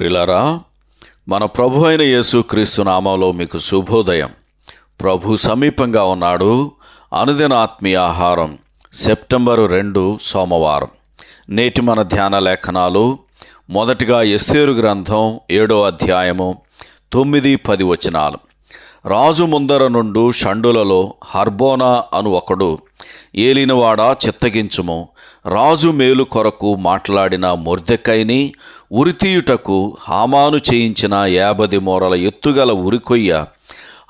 ప్రిలరా మన ప్రభు అయిన యేసుక్రీస్తు నామంలో మీకు శుభోదయం. ప్రభు సమీపంగా ఉన్నాడు. అనుదిన ఆత్మీయ ఆహారం సెప్టెంబరు రెండు సోమవారం. నేటి మన ధ్యాన లేఖనాలు మొదటిగా ఎస్తేరు గ్రంథం ఏడో అధ్యాయము తొమ్మిది పది వచనాలు. రాజు ముందర నుండు షండులలో హర్బోనా అను ఒకడు ఏలినవాడా చిత్తగించుము. రాజు మేలు కొరకు మాట్లాడిన మొర్దెకైని ఉరితీయుటకు హామాను చేయించిన యాభది మూరల ఎత్తుగల ఉరికొయ్య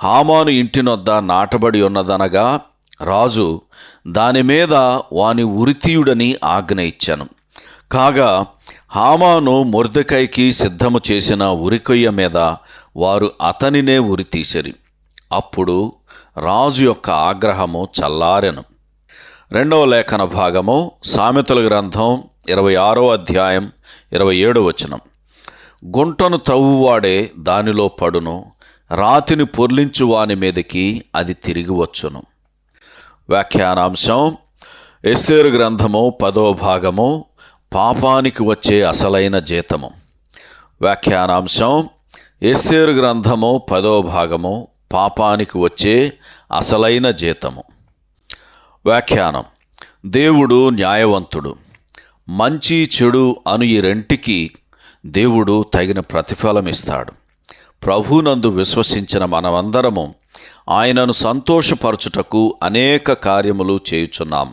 హామాను ఇంటినొద్ద నాటబడి ఉన్నదనగా రాజు దాని మీద వాని ఉరితీయుడని ఆజ్ఞ ఇచ్చాను. కాగా హామాను మొర్దెకైకి సిద్ధము చేసిన ఉరికొయ్య మీద వారు అతనినే ఉరితీసిరి. అప్పుడు రాజు యొక్క ఆగ్రహము చల్లారెను. రెండవ లేఖన భాగము సామెతల గ్రంథం ఇరవై ఆరో అధ్యాయం ఇరవై ఏడో వచనం. గుంటను తవ్వువాడే దానిలో పడును రాతిని పొర్లించు వాని మీదకి అది తిరిగి వచ్చును. వ్యాఖ్యానాంశం ఎస్తేరు గ్రంథము పదో భాగము పాపానికి వచ్చే అసలైన జీతము. వ్యాఖ్యానాంశం ఎస్తేరు గ్రంథము పదో భాగము పాపానికి వచ్చే అసలైన జీతము. వ్యాఖ్యానం. దేవుడు న్యాయవంతుడు. మంచి చెడు అను ఈ రెంటికి దేవుడు తగిన ప్రతిఫలం ఇస్తాడు. ప్రభునందు విశ్వసించిన మనమందరము ఆయనను సంతోషపరచుటకు అనేక కార్యములు చేయుచున్నాము.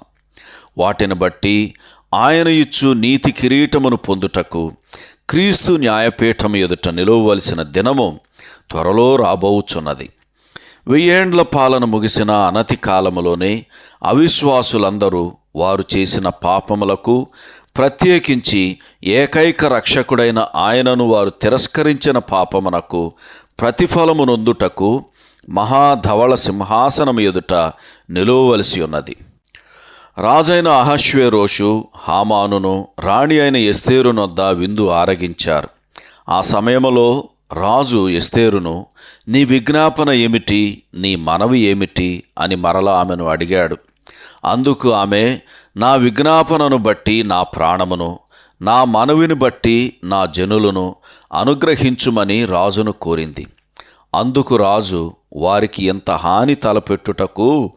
వాటిని బట్టి ఆయన ఇచ్చు నీతి కిరీటమును పొందుటకు క్రీస్తు న్యాయపీఠం ఎదుట నిలవవలసిన దినము త్వరలో రాబోవుచున్నది వెయ్యేండ్ల పాలన ముగిసిన అనతి కాలములోనే అవిశ్వాసులందరూ వారు చేసిన పాపములకు ప్రత్యేకించి ఏకైక రక్షకుడైన ఆయనను వారు తిరస్కరించిన పాపమునకు ప్రతిఫలము నొందుటకు మహాధవళ సింహాసనం ఎదుట నిలువవలసి ఉన్నది. రాజైన అహశ్వేరోషు హామానును రాణి అయిన ఎస్తేరునొద్ద విందు ఆరగించారు. ఆ సమయంలో రాజు ఎస్తేరును నీ విజ్ఞాపన ఏమిటి? నీ మనవి ఏమిటి? అని మరలా ఆమెను అడిగాడు. అందుకు ఆమె నా విజ్ఞాపనను బట్టి నా ప్రాణమును నా మనవిని బట్టి నా జనులను అనుగ్రహించుమని రాజును కోరింది. అందుకు రాజు వారికి ఎంత హాని తలపెట్టుటకు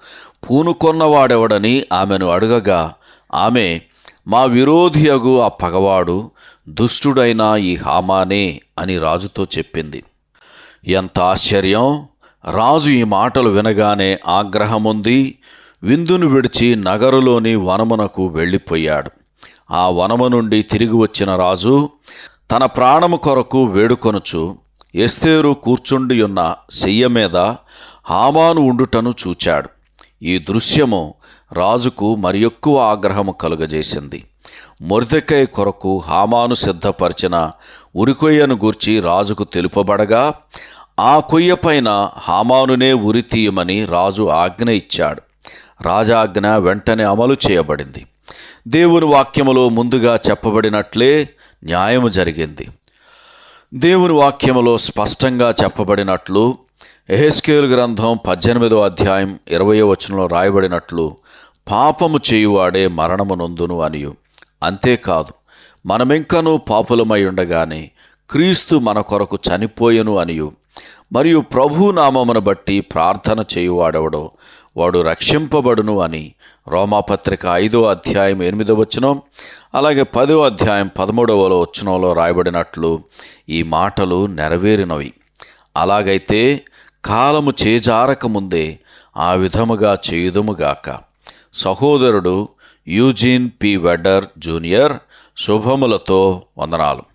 పూనుకొన్నవాడెవడని ఆమెను అడగగా ఆమె మా విరోధియగు ఆ పగవాడు దుష్టుడైన ఈ హామానే అని రాజుతో చెప్పింది. ఎంత ఆశ్చర్యం! రాజు ఈ మాటలు వినగానే ఆగ్రహముంది. విందును విడిచి నగరులోని వనమునకు వెళ్ళిపోయాడు. ఆ వనము నుండి తిరిగి వచ్చిన రాజు తన ప్రాణము కొరకు వేడుకొనుచు ఎస్తేరు కూర్చుండి ఉన్న శయ్య మీద హామాను ఉండుటను చూచాడు. ఈ దృశ్యము రాజుకు మరి ఎక్కువ ఆగ్రహము కలుగజేసింది. మొర్దెకై కొరకు హామాను సిద్ధపరిచిన ఉరికొయ్యను గూర్చి రాజుకు తెలుపబడగా ఆ కొయ్య పైన హామానునే ఉరి తీయమని రాజు ఆజ్ఞ ఇచ్చాడు. రాజాజ్ఞ వెంటనే అమలు చేయబడింది. దేవుని వాక్యములో ముందుగా చెప్పబడినట్లే న్యాయము జరిగింది. దేవుని వాక్యములో స్పష్టంగా చెప్పబడినట్లు ఎహెస్కేల్ గ్రంథం పద్దెనిమిదో అధ్యాయం ఇరవయో వచనంలో రాయబడినట్లు పాపము చేయువాడే మరణము నొందును అనియు. అంతేకాదు మనమింకనూ పాపులమై ఉండగానే క్రీస్తు మన కొరకు చనిపోయెను అనియు. మరియు ప్రభు నామమును బట్టి ప్రార్థన చేయువాడెవడో వాడు రక్షింపబడును అని రోమాపత్రిక ఐదో అధ్యాయం ఎనిమిదో వచనం అలాగే పదో అధ్యాయం పదమూడవ వచనంలో రాయబడినట్లు ఈ మాటలు నెరవేరినవి. అలాగైతే కాలము చేజారక ముందే ఆ విధముగా చేయుదుముగాక సహోదరుడు యూజీన్ పి వెడర్ జూనియర్ శుభములతో వందనాలు.